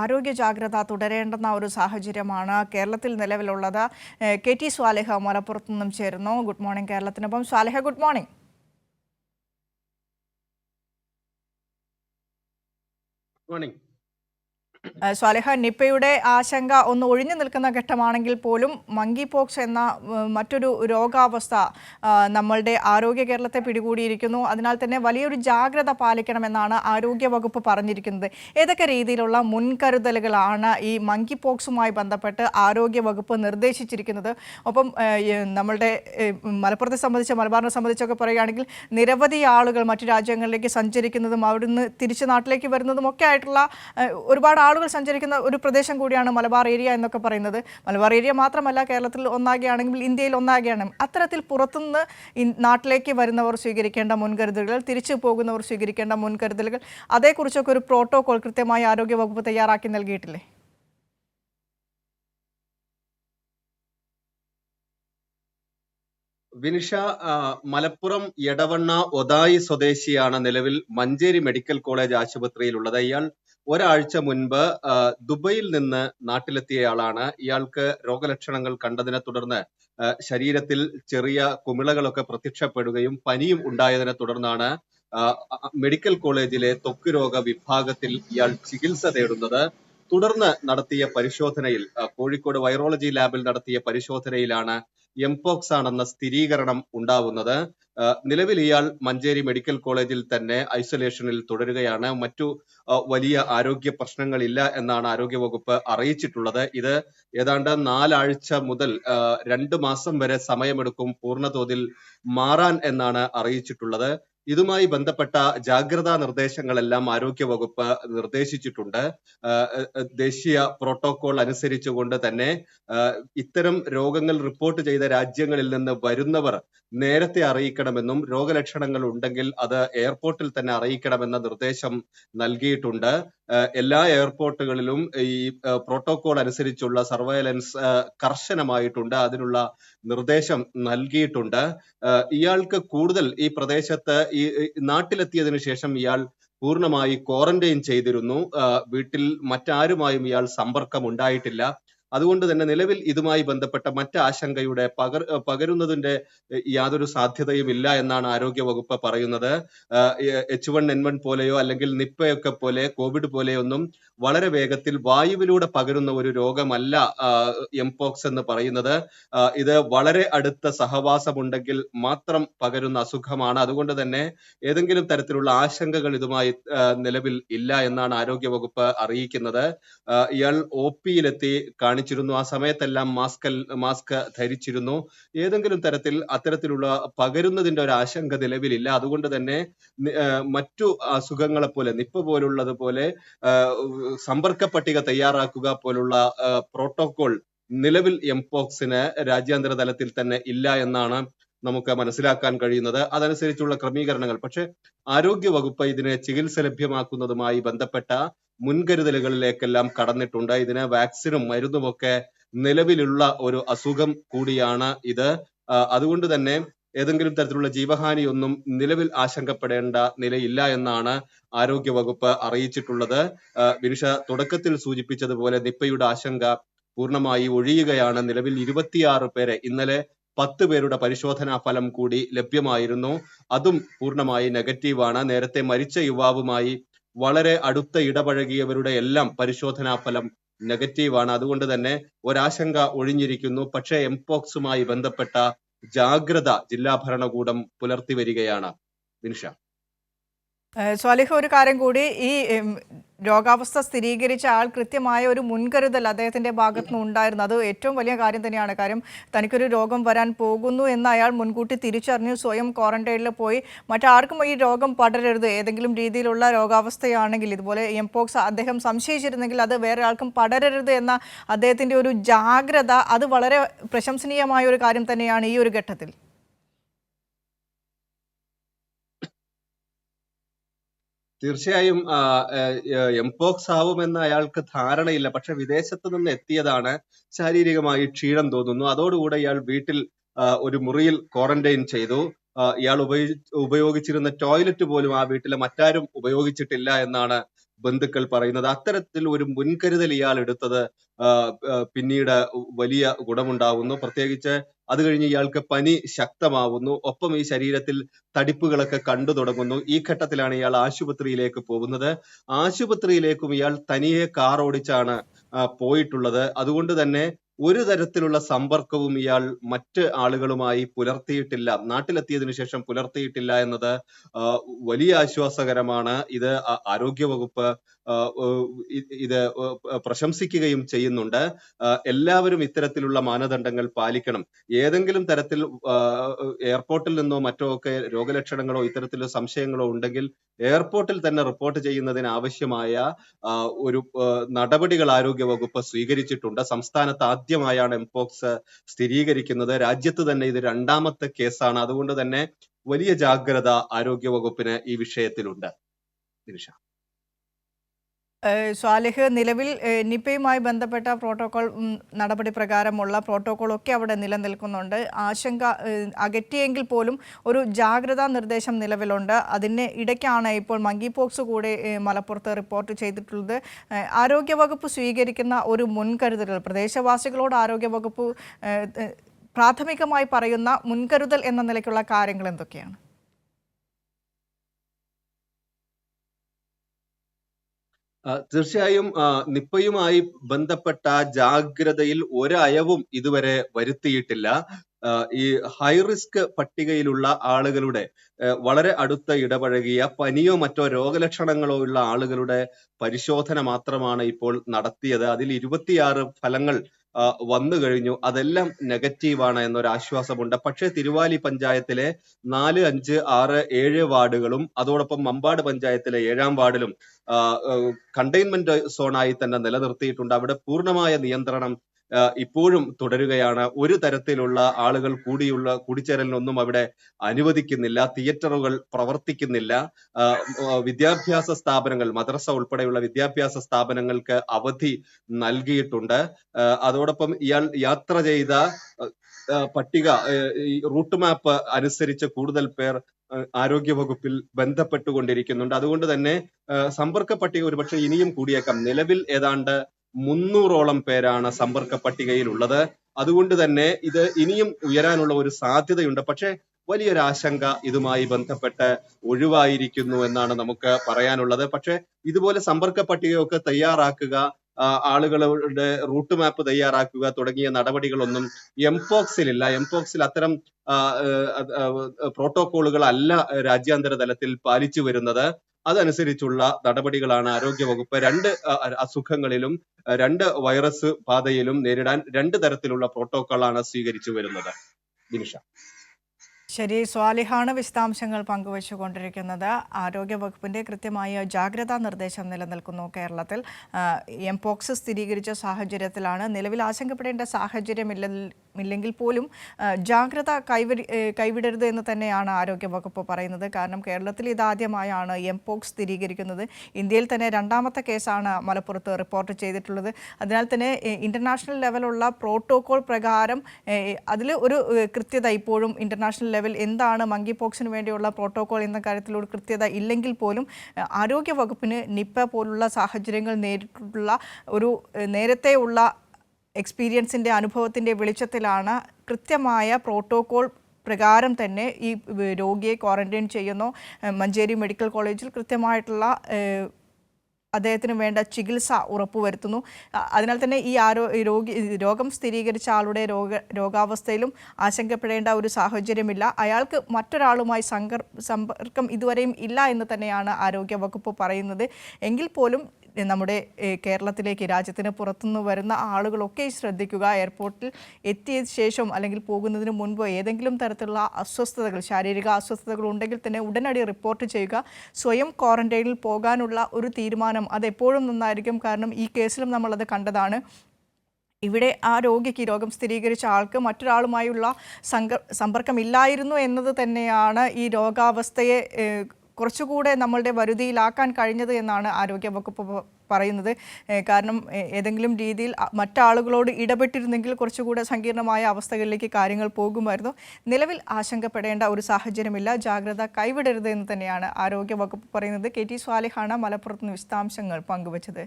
ആരോഗ്യ ജാഗ്രത തുടരേണ്ടെന്ന ഒരു സാഹചര്യമാണ് കേരളത്തിൽ നിലവിലുള്ളത്. കെ ടി സ്വാലിഹ മലപ്പുറത്തു നിന്നും ചേരുന്നു. Good morning കേരളത്തിനൊപ്പം. Swaliha good morning. Morning. ഏഹ് സ്വാലിഹ നിപ്പയുടെ ആശങ്ക ഒന്ന് ഒഴിഞ്ഞു നിൽക്കുന്ന ഘട്ടമാണെങ്കിൽ പോലും മങ്കി പോക്സ് എന്ന മറ്റൊരു രോഗാവസ്ഥ നമ്മളുടെ ആരോഗ്യ കേരളത്തെ പിടികൂടിയിരിക്കുന്നു. അതിനാൽ തന്നെ വലിയൊരു ജാഗ്രത പാലിക്കണമെന്നാണ് ആരോഗ്യ വകുപ്പ് പറഞ്ഞിരിക്കുന്നത്. ഏതൊക്കെ രീതിയിലുള്ള മുൻകരുതലുകളാണ് ഈ മങ്കി പോക്സുമായി ബന്ധപ്പെട്ട് ആരോഗ്യ വകുപ്പ് നിർദ്ദേശിച്ചിരിക്കുന്നത്? ഒപ്പം നമ്മളുടെ മലപ്പുറത്തെ സംബന്ധിച്ച് മലബാറിനെ സംബന്ധിച്ചൊക്കെ പറയുകയാണെങ്കിൽ നിരവധി ആളുകൾ മറ്റു രാജ്യങ്ങളിലേക്ക് സഞ്ചരിക്കുന്നതും അവിടുന്ന് തിരിച്ചു നാട്ടിലേക്ക് വരുന്നതും ഒക്കെ ആയിട്ടുള്ള ഒരുപാട് ഒരുപാട് ആളുകൾ സഞ്ചരിക്കുന്ന ഒരു പ്രദേശം കൂടിയാണ് മലബാർ ഏരിയ എന്നൊക്കെ പറയുന്നത്. മലബാർ ഏരിയ മാത്രമല്ല കേരളത്തിൽ ഒന്നാകെയാണെങ്കിൽ ഇന്ത്യയിൽ ഒന്നാകെയാണ്. അത്തരത്തിൽ പുറത്തുനിന്ന് നാട്ടിലേക്ക് വരുന്നവർ സ്വീകരിക്കേണ്ട മുൻകരുതലുകൾ തിരിച്ചു പോകുന്നവർ സ്വീകരിക്കേണ്ട മുൻകരുതലുകൾ അതേക്കുറിച്ചൊക്കെ ഒരു പ്രോട്ടോകോൾ കൃത്യമായി ആരോഗ്യ വകുപ്പ് തയ്യാറാക്കി നൽകിയിട്ടില്ലേ? വിനിഷ മലപ്പുറം എടവണ്ണ ഒതായി സ്വദേശിയാണ് നിലവിൽ മഞ്ചേരി മെഡിക്കൽ കോളേജ് ആശുപത്രിയിലുള്ളത്. ഇയാൾ ഒരാഴ്ച മുൻപ് ദുബൈയിൽ നിന്ന് നാട്ടിലെത്തിയയാളാണ് ഇയാൾക്ക് രോഗലക്ഷണങ്ങൾ കണ്ടതിനെ തുടർന്ന് ശരീരത്തിൽ ചെറിയ കുമിളകളൊക്കെ പ്രത്യക്ഷപ്പെടുകയും പനിയും ഉണ്ടായതിനെ തുടർന്നാണ് മെഡിക്കൽ കോളേജിലെ ത്വക്ക് രോഗ വിഭാഗത്തിൽ ഇയാൾ ചികിത്സ തേടുന്നത്. തുടർന്ന് നടത്തിയ പരിശോധനയിൽ കോഴിക്കോട് വൈറോളജി ലാബിൽ നടത്തിയ പരിശോധനയിലാണ് എംപോക്സ് ആണെന്ന സ്ഥിരീകരണം ഉണ്ടാവുന്നത്. നിലവിൽ ഇയാൾ മഞ്ചേരി മെഡിക്കൽ കോളേജിൽ തന്നെ ഐസൊലേഷനിൽ തുടരുകയാണ്. മറ്റു വലിയ ആരോഗ്യ പ്രശ്നങ്ങളില്ല എന്നാണ് ആരോഗ്യവകുപ്പ് അറിയിച്ചിട്ടുള്ളത്. ഇത് ഏതാണ്ട് നാലാഴ്ച മുതൽ രണ്ടു മാസം വരെ സമയമെടുക്കും പൂർണതോതിൽ മാറാൻ എന്നാണ് അറിയിച്ചിട്ടുള്ളത്. ഇതുമായി ബന്ധപ്പെട്ട ജാഗ്രതാ നിർദ്ദേശങ്ങളെല്ലാം ആരോഗ്യവകുപ്പ് നിർദ്ദേശിച്ചിട്ടുണ്ട്. ദേശീയ പ്രോട്ടോകോൾ അനുസരിച്ചുകൊണ്ട് തന്നെ ഇത്തരം രോഗങ്ങൾ റിപ്പോർട്ട് ചെയ്ത രാജ്യങ്ങളിൽ നിന്ന് വരുന്നവർ നേരത്തെ അറിയിക്കണമെന്നും രോഗലക്ഷണങ്ങൾ ഉണ്ടെങ്കിൽ അത് എയർപോർട്ടിൽ തന്നെ അറിയിക്കണമെന്ന നിർദ്ദേശം നൽകിയിട്ടുണ്ട്. എല്ലാ എയർപോർട്ടുകളിലും ഈ പ്രോട്ടോകോൾ അനുസരിച്ചുള്ള സർവൈലൻസ് കർശനമായിട്ടുണ്ട്. അതിനുള്ള നിർദ്ദേശം നൽകിയിട്ടുണ്ട്. ഇയാൾക്ക് കൂടുതൽ ഈ പ്രദേശത്ത് ഈ നാട്ടിലെത്തിയതിനു ശേഷം ഇയാൾ പൂർണമായി ക്വാറന്റൈൻ ചെയ്തിരുന്നു. വീട്ടിൽ മറ്റാരുമായും ഇയാൾ സമ്പർക്കം ഉണ്ടായിട്ടില്ല അതുകൊണ്ട് തന്നെ നിലവിൽ ഇതുമായി ബന്ധപ്പെട്ട മറ്റ് ആശങ്കയുടെ പകർ പകരുന്നതിന്റെ യാതൊരു സാധ്യതയും ഇല്ല എന്നാണ് ആരോഗ്യ വകുപ്പ് പറയുന്നത്. എച്ച് വൺ എൻ വൺ പോലെയോ അല്ലെങ്കിൽ നിപ്പയൊക്കെ പോലെ കോവിഡ് പോലെയൊന്നും വളരെ വേഗത്തിൽ വായുവിലൂടെ പകരുന്ന ഒരു രോഗമല്ല എംപോക്സ് എന്ന് പറയുന്നത്. ഇത് വളരെ അടുത്ത സഹവാസമുണ്ടെങ്കിൽ മാത്രം പകരുന്ന അസുഖമാണ്. അതുകൊണ്ട് തന്നെ ഏതെങ്കിലും തരത്തിലുള്ള ആശങ്കകൾ ഇതുമായി നിലവിൽ ഇല്ല എന്നാണ് ആരോഗ്യ വകുപ്പ് അറിയിക്കുന്നത്. ഇയാൾ ഒ പിയിലെത്തി കാണിച്ചിരുന്നു ആ സമയത്തെല്ലാം മാസ്ക് മാസ്ക് ധരിച്ചിരുന്നു. ഏതെങ്കിലും തരത്തിൽ അത്തരത്തിലുള്ള പകരുന്നതിന്റെ ഒരു ആശങ്ക നിലവിലില്ല. അതുകൊണ്ട് തന്നെ മറ്റു അസുഖങ്ങളെ പോലെ നിപ്പ പോലുള്ളത് പോലെ സമ്പർക്ക പട്ടിക തയ്യാറാക്കുക പോലുള്ള പ്രോട്ടോകോൾ നിലവിൽ എംപോക്സിന് രാജ്യാന്തര തലത്തിൽ തന്നെ ഇല്ല എന്നാണ് നമുക്ക് മനസ്സിലാക്കാൻ കഴിയുന്നത്. അതനുസരിച്ചുള്ള ക്രമീകരണങ്ങൾ. പക്ഷെ ആരോഗ്യ വകുപ്പ് ഇതിനെ ചികിത്സ ലഭ്യമാക്കുന്നതുമായി ബന്ധപ്പെട്ട മുൻകരുതലുകളിലേക്കെല്ലാം കടന്നിട്ടുണ്ട്. ഇതിന് വാക്സിനും മരുന്നുമൊക്കെ നിലവിലുള്ള ഒരു അസുഖം കൂടിയാണ് ഇത്. അതുകൊണ്ട് തന്നെ ഏതെങ്കിലും തരത്തിലുള്ള ജീവഹാനിയൊന്നും നിലവിൽ ആശങ്കപ്പെടേണ്ട നിലയില്ല എന്നാണ് ആരോഗ്യ വകുപ്പ് അറിയിച്ചിട്ടുള്ളത് വിനുഷ തുടക്കത്തിൽ സൂചിപ്പിച്ചതുപോലെ നിപ്പയുടെ ആശങ്ക പൂർണമായി ഒഴിയുകയാണ്. നിലവിൽ ഇരുപത്തിയാറ് പേരെ ഇന്നലെ പത്ത് പേരുടെ പരിശോധനാ ഫലം കൂടി ലഭ്യമായിരുന്നു. അതും പൂർണമായി നെഗറ്റീവാണ്. നേരത്തെ മരിച്ച യുവാവുമായി വളരെ അടുത്ത ഇടപഴകിയവരുടെ എല്ലാം പരിശോധനാ ഫലം നെഗറ്റീവാണ് അതുകൊണ്ട് തന്നെ ഒരാശങ്ക ഒഴിഞ്ഞിരിക്കുന്നു. പക്ഷേ എംപോക്സുമായി ബന്ധപ്പെട്ട ജാഗ്രത ജില്ലാ ഭരണകൂടം പുലർത്തി വരികയാണ്. വിനിഷ സ്വാലിഹ ഒരു കാര്യം കൂടി. ഈ രോഗാവസ്ഥ സ്ഥിരീകരിച്ച ആൾ കൃത്യമായ ഒരു മുൻകരുതൽ അദ്ദേഹത്തിന്റെ ഭാഗത്തു നിന്ന് ഉണ്ടായിരുന്നു. അത് ഏറ്റവും വലിയ കാര്യം തന്നെയാണ്. കാര്യം തനിക്കൊരു രോഗം വരാൻ പോകുന്നു എന്ന് അയാൾ മുൻകൂട്ടി തിരിച്ചറിഞ്ഞു. സ്വയം ക്വാറന്റൈനിൽ പോയി. മറ്റാർക്കും ഈ രോഗം പടരരുത്. ഏതെങ്കിലും രീതിയിലുള്ള രോഗാവസ്ഥയാണെങ്കിൽ ഇതുപോലെ എംപോക്സ് അദ്ദേഹം സംശയിച്ചിരുന്നെങ്കിൽ അത് വേറെ ആൾക്കും പടരരുത് എന്ന അദ്ദേഹത്തിന്റെ ഒരു ജാഗ്രത അത് വളരെ പ്രശംസനീയമായ ഒരു കാര്യം തന്നെയാണ് ഈ ഒരു ഘട്ടത്തിൽ. തീർച്ചയായും എംപോക്സ് ആവുമെന്ന് അയാൾക്ക് ധാരണയില്ല. പക്ഷെ വിദേശത്ത് നിന്ന് എത്തിയതാണ് ശാരീരികമായി ക്ഷീണം തോന്നുന്നു. അതോടുകൂടെ ഇയാൾ വീട്ടിൽ ഒരു മുറിയിൽ ക്വാറന്റൈൻ ചെയ്തു. ഇയാൾ ഉപയോഗിച്ചിരുന്ന ടോയ്ലറ്റ് പോലും ആ വീട്ടിലെ മറ്റാരും ഉപയോഗിച്ചിട്ടില്ല എന്നാണ് ബന്ധുക്കൾ പറയുന്നത്. അത്തരത്തിൽ ഒരു മുൻകരുതൽ ഇയാൾ എടുത്തത് പിന്നീട് വലിയ ഗുണമുണ്ടാവുന്നു. പ്രത്യേകിച്ച് അത് കഴിഞ്ഞ് ഇയാൾക്ക് പനി ശക്തമാവുന്നു. ഒപ്പം ഈ ശരീരത്തിൽ തടിപ്പുകളൊക്കെ കണ്ടു തുടങ്ങുന്നു. ഈ ഘട്ടത്തിലാണ് ഇയാൾ ആശുപത്രിയിലേക്ക് പോകുന്നത്. ആശുപത്രിയിലേക്കും ഇയാൾ തനിയെ കാർ ഓടിച്ചാണ് പോയിട്ടുള്ളത്. അതുകൊണ്ട് തന്നെ ഒരു തരത്തിലുള്ള സമ്പർക്കവും ഇയാൾ മറ്റ് ആളുകളുമായി പുലർത്തിയിട്ടില്ല. നാട്ടിലെത്തിയതിനു ശേഷം പുലർത്തിയിട്ടില്ല എന്നത് വലിയ ആശ്വാസകരമാണ്. ഇത് ആരോഗ്യവകുപ്പ് ഇത് പ്രശംസിക്കുകയും ചെയ്യുന്നുണ്ട്. എല്ലാവരും ഇത്തരത്തിലുള്ള മാനദണ്ഡങ്ങൾ പാലിക്കണം. ഏതെങ്കിലും തരത്തിൽ എയർപോർട്ടിൽ നിന്നോ മറ്റോ ഒക്കെ രോഗലക്ഷണങ്ങളോ ഇത്തരത്തിലുള്ള സംശയങ്ങളോ ഉണ്ടെങ്കിൽ എയർപോർട്ടിൽ തന്നെ റിപ്പോർട്ട് ചെയ്യുന്നതിന് ആവശ്യമായ ഒരു നടപടികൾ ആരോഗ്യവകുപ്പ് സ്വീകരിച്ചിട്ടുണ്ട്. സംസ്ഥാനത്ത് ആദ്യമായാണ് എംപോക്സ് സ്ഥിരീകരിക്കുന്നത്. രാജ്യത്ത് തന്നെ ഇത് രണ്ടാമത്തെ കേസാണ്. അതുകൊണ്ട് തന്നെ വലിയ ജാഗ്രത ആരോഗ്യ ആരോഗ്യവകുപ്പിന് ഈ വിഷയത്തിലുണ്ട്. ഏഹ് സ്വാലിഹ് നിലവിൽ നിപ്പയുമായി ബന്ധപ്പെട്ട പ്രോട്ടോകോൾ നടപടി പ്രകാരമുള്ള പ്രോട്ടോകോളൊക്കെ അവിടെ നിലനിൽക്കുന്നുണ്ട്. ആശങ്ക അകറ്റിയെങ്കിൽ പോലും ഒരു ജാഗ്രതാ നിർദ്ദേശം നിലവിലുണ്ട്. അതിന് ഇടയ്ക്കാണ് ഇപ്പോൾ മങ്കി പോക്സ് കൂടെ മലപ്പുറത്ത് റിപ്പോർട്ട് ചെയ്തിട്ടുള്ളത്. ആരോഗ്യവകുപ്പ് സ്വീകരിക്കുന്ന ഒരു മുൻകരുതലുകൾ പ്രദേശവാസികളോട് ആരോഗ്യവകുപ്പ് പ്രാഥമികമായി പറയുന്ന മുൻകരുതൽ എന്ന നിലയ്ക്കുള്ള കാര്യങ്ങൾ എന്തൊക്കെയാണ്? തീർച്ചയായും നിപ്പയുമായി ബന്ധപ്പെട്ട ജാഗ്രതയിൽ ഒരയവും ഇതുവരെ വരുത്തിയിട്ടില്ല. ഈ ഹൈ റിസ്ക് പട്ടികയിലുള്ള ആളുകളുടെ വളരെ അടുത്ത ഇടപഴകിയ പനിയോ മറ്റോ രോഗലക്ഷണങ്ങളോ ഉള്ള ആളുകളുടെ പരിശോധന മാത്രമാണ് ഇപ്പോൾ നടത്തിയത്. അതിൽ ഇരുപത്തിയാറ് ഫലങ്ങൾ വന്നു കഴിഞ്ഞു. അതെല്ലാം നെഗറ്റീവാണ് എന്നൊരു ആശ്വാസമുണ്ട്. പക്ഷേ തിരുവാലി പഞ്ചായത്തിലെ നാല് അഞ്ച് ആറ് ഏഴ് വാർഡുകളും അതോടൊപ്പം മമ്പാട് പഞ്ചായത്തിലെ ഏഴാം വാർഡിലും കണ്ടെയ്ൻമെന്റ് സോണായി തന്നെ നിലനിർത്തിയിട്ടുണ്ട്. അവിടെ പൂർണമായ നിയന്ത്രണം ഇപ്പോഴും തുടരുകയാണ്. ഒരു തരത്തിലുള്ള ആളുകൾ കൂടിയുള്ള കൂടിച്ചേരലിനൊന്നും അവിടെ അനുവദിക്കുന്നില്ല. തിയേറ്ററുകൾ പ്രവർത്തിക്കുന്നില്ല. വിദ്യാഭ്യാസ സ്ഥാപനങ്ങൾ മദ്രസ ഉൾപ്പെടെയുള്ള വിദ്യാഭ്യാസ സ്ഥാപനങ്ങൾക്ക് അവധി നൽകിയിട്ടുണ്ട്. അതോടൊപ്പം ഇയാൾ യാത്ര ചെയ്ത പട്ടിക റൂട്ട് മാപ്പ് അനുസരിച്ച് കൂടുതൽ പേർ ആരോഗ്യ വകുപ്പിൽ ബന്ധപ്പെട്ടുകൊണ്ടിരിക്കുന്നുണ്ട്. അതുകൊണ്ട് തന്നെ സമ്പർക്ക പട്ടിക ഒരുപക്ഷെ ഇനിയും കൂടിയേക്കാം. നിലവിൽ ഏതാണ്ട് മുന്നൂറോളം പേരാണ് സമ്പർക്ക പട്ടികയിൽ ഉള്ളത് അതുകൊണ്ട് തന്നെ ഇത് ഇനിയും ഉയരാനുള്ള ഒരു സാധ്യതയുണ്ട്. പക്ഷേ വലിയൊരു ആശങ്ക ഇതുമായി ബന്ധപ്പെട്ട് ഒഴിവായിരിക്കുന്നു എന്നാണ് നമുക്ക് പറയാനുള്ളത്. പക്ഷേ ഇതുപോലെ സമ്പർക്ക പട്ടികയൊക്കെ തയ്യാറാക്കുക ആളുകളുടെ റൂട്ട് മാപ്പ് തയ്യാറാക്കുക തുടങ്ങിയ നടപടികളൊന്നും എംപോക്സിലില്ല. എംപോക്സിൽ അത്തരം പ്രോട്ടോകോളുകൾ അല്ല രാജ്യാന്തര തലത്തിൽ പാലിച്ചു വരുന്നത്. അതനുസരിച്ചുള്ള നടപടികളാണ് ആരോഗ്യവകുപ്പ് രണ്ട് അസുഖങ്ങളിലും രണ്ട് വൈറസ് ബാധയിലും നേരിടാൻ രണ്ട് തരത്തിലുള്ള പ്രോട്ടോക്കോളാണ് സ്വീകരിച്ചു വരുന്നത്. ശരി സ്വാലിഹാണ് വിശദാംശങ്ങൾ പങ്കുവച്ചുകൊണ്ടിരിക്കുന്നത്. ആരോഗ്യവകുപ്പിന്റെ കൃത്യമായ ജാഗ്രതാ നിർദ്ദേശം നിലനിൽക്കുന്നു കേരളത്തിൽ. എംപോക്സ് സ്ഥിരീകരിച്ച സാഹചര്യത്തിലാണ്. നിലവിൽ ആശങ്കപ്പെടേണ്ട സാഹചര്യമില്ലെങ്കിൽ പോലും ജാഗ്രത കൈവരി കൈവിടരുത് എന്ന് തന്നെയാണ് ആരോഗ്യവകുപ്പ് പറയുന്നത്. കാരണം കേരളത്തിൽ ഇതാദ്യമായാണ് എംപോക്സ് സ്ഥിരീകരിക്കുന്നത്. ഇന്ത്യയിൽ തന്നെ രണ്ടാമത്തെ കേസാണ് മലപ്പുറത്ത് റിപ്പോർട്ട് ചെയ്തിട്ടുള്ളത്. അതിനാൽ തന്നെ ഇന്റർനാഷണൽ ലെവലുള്ള പ്രോട്ടോകോൾ പ്രകാരം അതിൽ ഒരു കൃത്യത ഇപ്പോഴും ഇന്റർനാഷണൽ ലെവൽ എന്താണ് മങ്കി പോക്സിന് വേണ്ടിയുള്ള പ്രോട്ടോകോൾ എന്ന കാര്യത്തിൽ ഒരു കൃത്യത ഇല്ലെങ്കിൽ പോലും ആരോഗ്യവകുപ്പിന് ആരോഗ്യ വകുപ്പിന് നിപ്പ പോലുള്ള സാഹചര്യങ്ങൾ നേരിട്ടുള്ള ഒരു നേരത്തെയുള്ള എക്സ്പീരിയൻസിന്റെ അനുഭവത്തിന്റെ വെളിച്ചത്തിലാണ് കൃത്യമായ പ്രോട്ടോകോൾ പ്രകാരം തന്നെ ഈ രോഗിയെ ക്വാറന്റൈൻ ചെയ്യുന്നു. മഞ്ചേരി മെഡിക്കൽ കോളേജിൽ കൃത്യമായിട്ടുള്ള അദ്ദേഹത്തിന് വേണ്ട ചികിത്സ ഉറപ്പുവരുത്തുന്നു. അതിനാൽ തന്നെ ഈ ആരോ രോഗി രോഗം സ്ഥിരീകരിച്ച ആളുടെ രോഗ രോഗാവസ്ഥയിലും ആശങ്കപ്പെടേണ്ട ഒരു സാഹചര്യമില്ല. അയാൾക്ക് മറ്റൊരാളുമായി സങ്കർ സമ്പർക്കം ഇതുവരെയും ഇല്ല എന്ന് തന്നെയാണ് ആരോഗ്യ വകുപ്പ് പറയുന്നത്. എങ്കിൽ പോലും നമ്മുടെ കേരളത്തിലേക്ക് രാജ്യത്തിന് പുറത്തുനിന്ന് വരുന്ന ആളുകളൊക്കെ ശ്രദ്ധിക്കുക. എയർപോർട്ടിൽ എത്തിയ ശേഷം അല്ലെങ്കിൽ പോകുന്നതിന് മുൻപ് ഏതെങ്കിലും തരത്തിലുള്ള അസ്വസ്ഥതകൾ ശാരീരിക അസ്വസ്ഥതകൾ ഉണ്ടെങ്കിൽ തന്നെ ഉടനടി റിപ്പോർട്ട് ചെയ്യുക. സ്വയം ക്വാറന്റൈനിൽ പോകാനുള്ള ഒരു തീരുമാനം അതെപ്പോഴും നന്നായിരിക്കും. കാരണം ഈ കേസിലും നമ്മളത് കണ്ടതാണ്. ഇവിടെ ആ രോഗിക്ക് രോഗം സ്ഥിരീകരിച്ച ആൾക്ക് മറ്റൊരാളുമായുള്ള സങ്ക സമ്പർക്കമില്ലായിരുന്നു എന്നത് തന്നെയാണ് ഈ രോഗാവസ്ഥയെ കുറച്ചുകൂടെ നമ്മളുടെ വരുതിയിലാക്കാൻ കഴിഞ്ഞത് എന്നാണ് ആരോഗ്യവകുപ്പ് പറയുന്നത്. കാരണം ഏതെങ്കിലും രീതിയിൽ മറ്റാളുകളോട് ഇടപെട്ടിരുന്നെങ്കിൽ കുറച്ചുകൂടെ സങ്കീർണമായ അവസ്ഥകളിലേക്ക് കാര്യങ്ങൾ പോകുമായിരുന്നു. നിലവിൽ ആശങ്കപ്പെടേണ്ട ഒരു സാഹചര്യമില്ല. ജാഗ്രത കൈവിടരുത് എന്ന് തന്നെയാണ് ആരോഗ്യവകുപ്പ് പറയുന്നത്. കെ ടി സ്വാലിഹാണ് മലപ്പുറത്ത് നിന്ന് വിശദാംശങ്ങൾ പങ്കുവച്ചത്.